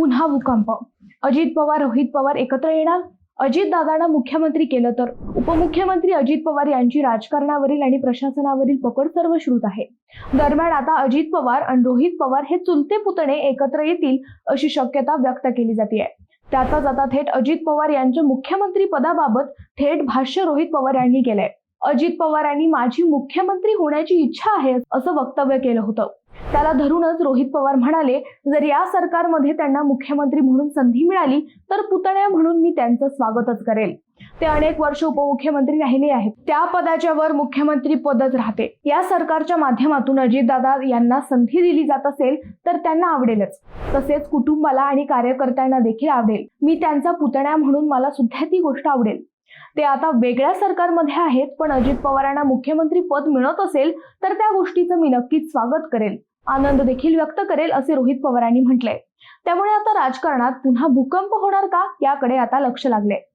पुन्हा भूकंप. अजित पवार रोहित पवार एकत्र येणार? अजित दादांना मुख्यमंत्री केलं तर? उपमुख्यमंत्री अजित पवार यांची राजकारणावरील आणि प्रशासनावरील पकड सर्व श्रुत आहे. दरम्यान आता अजित पवार आणि रोहित पवार हे चुलते पुतणे एकत्र येतील अशी शक्यता व्यक्त केली जाते त्यातच आता थेट अजित पवार यांच्या मुख्यमंत्री पदाबाबत थेट भाष्य रोहित पवार यांनी केलंय. अजित पवार यांनी माझी मुख्यमंत्री होण्याची इच्छा आहे असं वक्तव्य केलं होतं. त्याला धरूनच रोहित पवार म्हणाले जर या सरकारमध्ये त्यांना मुख्यमंत्री म्हणून संधी मिळाली तर पुतण्या म्हणून मी त्यांचं स्वागतच करेल. ते अनेक वर्ष उपमुख्यमंत्री राहिले आहेत. त्या पदाच्या वर मुख्यमंत्री पदच राहते. या सरकारच्या माध्यमातून अजितदादा यांना संधी दिली जात असेल तर त्यांना आवडेलच. तसेच कुटुंबाला आणि कार्यकर्त्यांना देखील आवडेल. मी त्यांचा पुतण्या म्हणून मला सुद्धा ती गोष्ट आवडेल. ते आता वेगळ्या सरकारमध्ये आहेत पण अजित पवारांना मुख्यमंत्री पद मिळत असेल तर त्या गोष्टीचं मी नक्कीच स्वागत करेल. आनंद देखील व्यक्त करेल असे रोहित पवारांनी म्हटलंय. त्यामुळे आता राजकारणात पुन्हा भूकंप होणार का? याकडे आता लक्ष लागले